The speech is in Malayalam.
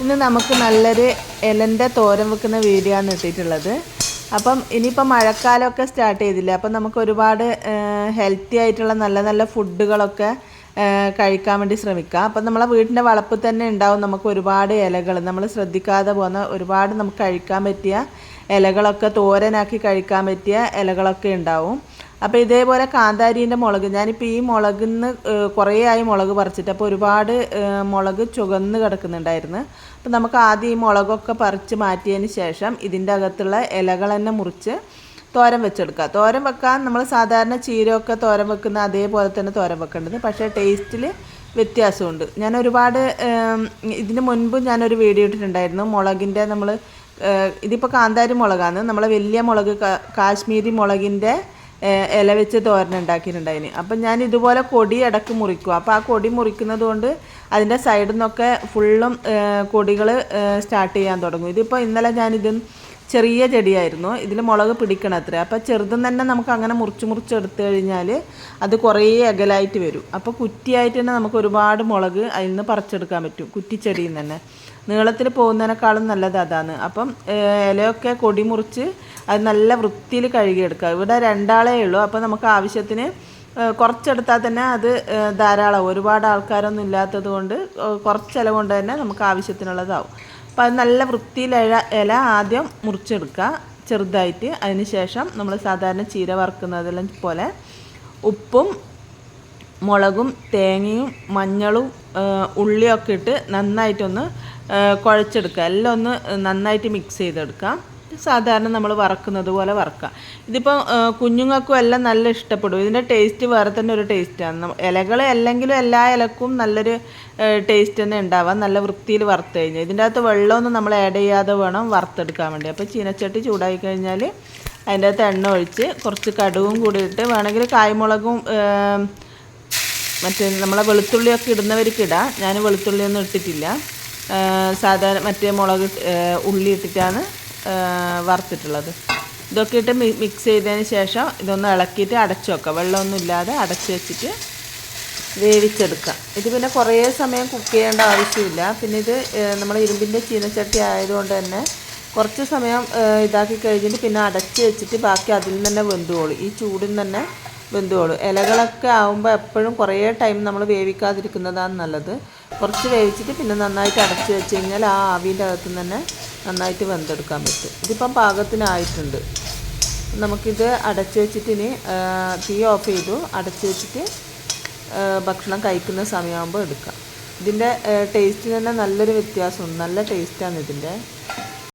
ഇന്ന് നമുക്ക് നല്ലൊരു ഇലന്റെ തോരൻ വെക്കുന്ന വീഡിയോ ആണ് ഇട്ടിട്ടുള്ളത്. അപ്പം ഇനിയിപ്പോൾ മഴക്കാലമൊക്കെ സ്റ്റാർട്ട് ചെയ്തില്ല? അപ്പം നമുക്ക് ഒരുപാട് ഹെൽത്തി ആയിട്ടുള്ള നല്ല നല്ല ഫുഡുകളൊക്കെ കഴിക്കാൻ വേണ്ടി ശ്രമിക്കാം. അപ്പം നമ്മളെ വീടിന്റെ വളപ്പിൽ തന്നെ ഉണ്ടാവും നമുക്ക് ഒരുപാട് ഇലകൾ നമ്മൾ ശ്രദ്ധിക്കാതെ പോകുന്ന ഒരുപാട് നമുക്ക് കഴിക്കാൻ പറ്റിയ ഇലകളൊക്കെ തോരനാക്കി കഴിക്കാൻ പറ്റിയ ഇലകളൊക്കെ ഉണ്ടാവും. അപ്പോൾ ഇതേപോലെ കാന്താരീന്റെ മുളക് ഞാനിപ്പോൾ ഈ മുളകിന്ന് കുറേ ആയി മുളക് പറിച്ചിട്ട് അപ്പോൾ ഒരുപാട് മുളക് ചുവന്ന് കിടക്കുന്നുണ്ടായിരുന്നു. അപ്പോൾ നമുക്ക് ആദ്യം ഈ മുളകൊക്കെ പറിച്ച് മാറ്റിയതിന് ശേഷം ഇതിന്റെ അകത്തുള്ള ഇലകൾ തന്നെ മുറിച്ച് തോരൻ വെച്ചെടുക്കുക. തോരൻ വെക്കാൻ നമ്മൾ സാധാരണ ചീരയൊക്കെ തോരൻ വെക്കുന്ന അതേപോലെ തന്നെ തോരൻ വെക്കേണ്ടത്. പക്ഷേ ടേസ്റ്റിൽ വ്യത്യാസമുണ്ട്. ഞാൻ ഒരുപാട് ഇതിന് മുൻപ് ഞാനൊരു വീഡിയോ ഇട്ടിട്ടുണ്ടായിരുന്നു. മുളകിന്റെ നമ്മൾ ഇതിപ്പോൾ കാന്താരി മുളകാണ്. നമ്മളെ വലിയ മുളക് കാശ്മീരി മുളകിന്റെ ഇല വെച്ച് തോരൻ ഉണ്ടാക്കിയിട്ടുണ്ടായിന്. അപ്പം ഞാൻ ഇതുപോലെ കൊടി ഇടയ്ക്ക് മുറിക്കും. അപ്പോൾ ആ കൊടി മുറിക്കുന്നത് കൊണ്ട് അതിന്റെ സൈഡിൽ നിന്നൊക്കെ ഫുള്ളും കൊടികൾ സ്റ്റാർട്ട് ചെയ്യാൻ തുടങ്ങും. ഇതിപ്പോൾ ഇന്നലെ ഞാനിത് ചെറിയ ചെടിയായിരുന്നു. ഇതിൽ മുളക് പിടിക്കണത്രേ അപ്പോൾ ചെറുതും തന്നെ നമുക്ക് അങ്ങനെ മുറിച്ച് മുറിച്ച് എടുത്തു കഴിഞ്ഞാൽ അത് കുറേ അകലായിട്ട് വരും. അപ്പോൾ കുറ്റിയായിട്ട് തന്നെ നമുക്ക് ഒരുപാട് മുളക് അതിൽ നിന്ന് പറിച്ചെടുക്കാൻ പറ്റും കുറ്റിച്ചെടിയിൽ നിന്ന്. തന്നെ നീളത്തിൽ പോകുന്നതിനേക്കാളും നല്ലത് അതാണ്. അപ്പം ഇലയൊക്കെ കൊടി മുറിച്ച് അത് നല്ല വൃത്തിയിൽ കഴുകിയെടുക്കുക. ഇവിടെ രണ്ടാളേ ഉള്ളൂ. അപ്പോൾ നമുക്ക് ആവശ്യത്തിന് കുറച്ചെടുത്താൽ തന്നെ അത് ധാരാളം ഒരുപാട് ആൾക്കാരൊന്നും ഇല്ലാത്തത് കൊണ്ട് ഏഹ്, കുറച്ച് ഇല കൊണ്ട് തന്നെ നമുക്ക് ആവശ്യത്തിനുള്ളതാവും. അപ്പോൾ അത് നല്ല വൃത്തിയിൽ ഇല ഇല ആദ്യം മുറിച്ചെടുക്കുക ചെറുതായിട്ട്. അതിന് ശേഷം നമ്മൾ സാധാരണ ചീര വറുക്കുന്നതെല്ലാം പോലെ ഉപ്പും മുളകും തേങ്ങയും മഞ്ഞളും ഉള്ളിയൊക്കെ ഇട്ട് നന്നായിട്ടൊന്ന് കുഴച്ചെടുക്കുക എല്ലാം ഒന്ന് നന്നായിട്ട് മിക്സ് ചെയ്തെടുക്കാം. സാധാരണ നമ്മൾ വറക്കുന്നത് പോലെ വറക്കാം. ഇതിപ്പോൾ കുഞ്ഞുങ്ങൾക്കും എല്ലാം നല്ല ഇഷ്ടപ്പെടും. ഇതിന്റെ ടേസ്റ്റ് വേറെ തന്നെ ഒരു ടേസ്റ്റാണ് ഇലകൾ അല്ലെങ്കിലും എല്ലാ ഇലക്കും നല്ലൊരു ടേസ്റ്റ് തന്നെ ഉണ്ടാവാം. നല്ല വൃത്തിയിൽ വറുത്ത് കഴിഞ്ഞാൽ. ഇതിന്റെ അകത്ത് വെള്ളമൊന്നും നമ്മൾ ആഡ് ചെയ്യാതെ വേണം വറുത്തെടുക്കാൻ വേണ്ടി. അപ്പോൾ ചീനച്ചട്ടി ചൂടായി കഴിഞ്ഞാൽ അതിന്റെ അകത്ത് എണ്ണ ഒഴിച്ച് കുറച്ച് കടുവും കൂടി ഇട്ട് വേണമെങ്കിൽ കായ്മുളകും മറ്റേ നമ്മളെ വെളുത്തുള്ളിയൊക്കെ ഇടുന്നവർക്ക് ഇടാം. ഞാൻ വെളുത്തുള്ളിയൊന്നും ഇട്ടിട്ടില്ല. സാധാരണ മറ്റേ മുളക് ഉള്ളി ഇട്ടിട്ടാണ് വറുത്തിട്ടുള്ളത്. ഇതൊക്കെ ഇട്ട് മിക്സ് ചെയ്തതിന് ശേഷം ഇതൊന്ന് ഇളക്കിയിട്ട് അടച്ചു വെക്കാം വെള്ളമൊന്നും ഇല്ലാതെ അടച്ചു വെച്ചിട്ട് വേവിച്ചെടുക്കാം ഇത് പിന്നെ കുറേ സമയം കുക്ക് ചെയ്യേണ്ട ആവശ്യമില്ല. പിന്നെ ഇത് നമ്മൾ ഇരുമ്പിന്റെ ചീനച്ചട്ടി ആയതുകൊണ്ട് തന്നെ കുറച്ച് സമയം ഇതാക്കി കഴിഞ്ഞിട്ട് പിന്നെ അടച്ച് വെച്ചിട്ട് ബാക്കി അതിൽ തന്നെ വെന്തുകൊള്ളും ഈ ചൂടിൽ തന്നെ വെന്തുകൊള്ളും ഇലകളൊക്കെ ആകുമ്പോൾ എപ്പോഴും കുറേ ടൈം നമ്മൾ വേവിക്കാതിരിക്കുന്നതാണ് നല്ലത്. കുറച്ച് വേവിച്ചിട്ട് പിന്നെ നന്നായിട്ട് അടച്ച് വെച്ച് കഴിഞ്ഞാൽ ആ ആവിന്റെ അകത്തു തന്നെ നന്നായിട്ട് വെന്തെടുക്കാൻ പറ്റും. ഇതിപ്പം പാകത്തിനായിട്ടുണ്ട്. നമുക്കിത് അടച്ച് വെച്ചിട്ട് ഇനി തീ ഓഫ് ചെയ്തു. അടച്ച് വെച്ചിട്ട് ഭക്ഷണം കഴിക്കുന്ന സമയമാകുമ്പോൾ എടുക്കാം. ഇതിന്റെ ടേസ്റ്റിന് തന്നെ നല്ലൊരു വ്യത്യാസമുണ്ട്. നല്ല ടേസ്റ്റാണ് ഇതിന്റെ.